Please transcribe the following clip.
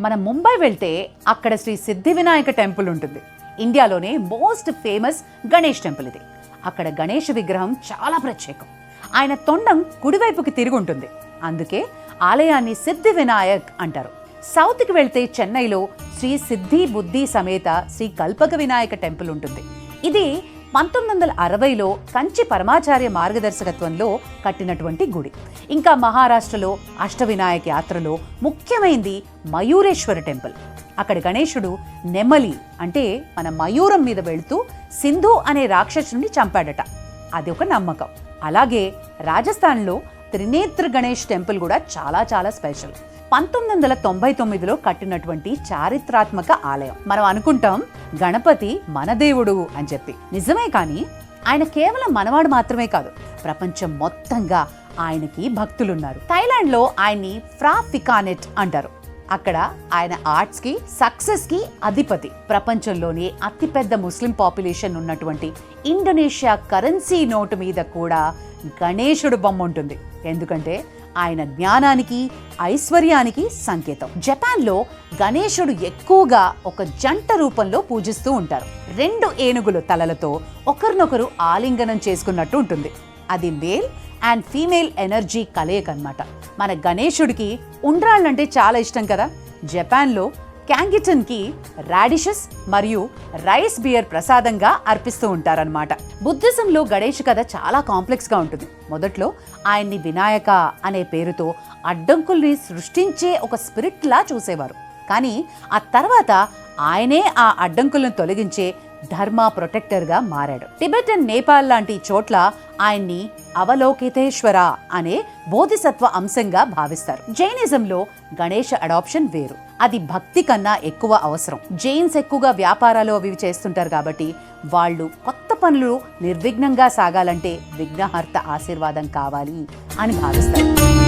మనం ముంబై వెళ్తే అక్కడ శ్రీ సిద్ధి వినాయక టెంపుల్ ఉంటుంది. ఇండియాలోనే మోస్ట్ ఫేమస్ గణేష్ టెంపుల్ ఇది. అక్కడ గణేష్ విగ్రహం చాలా ప్రత్యేకం. ఆయన తొండం కుడివైపుకి తిరిగి ఉంటుంది. అందుకే ఆలయాన్ని సిద్ధి వినాయక్ అంటారు. సౌత్కి వెళ్తే చెన్నైలో శ్రీ సిద్ధి బుద్ధి సమేత శ్రీ కల్పక వినాయక టెంపుల్ ఉంటుంది. ఇది పంతొమ్మిది వందల అరవైలో కంచి పరమాచార్య మార్గదర్శకత్వంలో కట్టినటువంటి గుడి. ఇంకా మహారాష్ట్రలో అష్టవినాయక యాత్రలో ముఖ్యమైనది మయూరేశ్వర టెంపుల్. అక్కడ గణేశుడు నెమలి అంటే మన మయూరం మీద వెళుతూ సింధు అనే రాక్షసుని చంపాడట. అది ఒక నమ్మకం. అలాగే రాజస్థాన్లో త్రినేత్ర గణేష్ టెంపుల్ కూడా చాలా చాలా స్పెషల్. పంతొమ్మిది వందల తొంభై తొమ్మిదిలో కట్టినటువంటి చారిత్రాత్మక ఆలయం. మనం అనుకుంటాం గణపతి మన దేవుడు అని చెప్పి. నిజమే కానీ ఆయన కేవలం మనవాడు మాత్రమే కాదు ప్రపంచం మొత్తంగా ఆయనకి భక్తులున్నారు. థైలాండ్లో ఆయన్ని ఫ్రా ఫికానెట్ అంటారు. అక్కడ ఆయన ఆర్ట్స్కి సక్సెస్కి అధిపతి. ప్రపంచంలోనే అతిపెద్ద ముస్లిం పాపులేషన్ ఉన్నటువంటి ఇండోనేషియా కరెన్సీ నోటు మీద కూడా గణేశుడు బొమ్మ ఉంటుంది. ఎందుకంటే ఆయన జ్ఞానానికి ఐశ్వర్యానికి సంకేతం. జపాన్లో గణేశుడు ఎక్కువగా ఒక జంట రూపంలో పూజిస్తూ ఉంటారు. రెండు ఏనుగులు తలలతో ఒకరినొకరు ఆలింగనం చేసుకున్నట్టు ఉంటుంది. అది మేల్ అండ్ ఫీమేల్ ఎనర్జీ కలయిక అనమాట మన గణేశుడికి ఉండ్రాళ్ళంటే చాలా ఇష్టం కదా? జపాన్లో క్యాంగిటన్కి రాడిషెస్ మరియు రైస్ బియర్ ప్రసాదంగా అర్పిస్తూ ఉంటారనమాట బుద్ధిజంలో గణేష్ కథ చాలా కాంప్లెక్స్గా ఉంటుంది. మొదట్లో ఆయన్ని వినాయక అనే పేరుతో అడ్డంకుల్ని సృష్టించే ఒక స్పిరిట్ లా చూసేవారు. కానీ ఆ తర్వాత ఆయనే ఆ అడ్డంకులను తొలగించే ధర్మ ప్రొటెక్టర్గా మారాడు. టిబెటన్ నేపాల్ లాంటి చోట్ల ఆయన్ని అవలోకితేశ్వర అనే బోధిసత్వ అంశంగా భావిస్తారు. జైనిజంలో గణేష అడాప్షన్ వేరు. అది భక్తి కన్నా ఎక్కువ అవసరం. జైన్స్ ఎక్కువగా వ్యాపారాలు అవి చేస్తుంటారు కాబట్టి వాళ్ళు కొత్త పనులు నిర్విఘ్నంగా సాగాలంటే విఘ్నహర్త ఆశీర్వాదం కావాలి అని భావిస్తారు.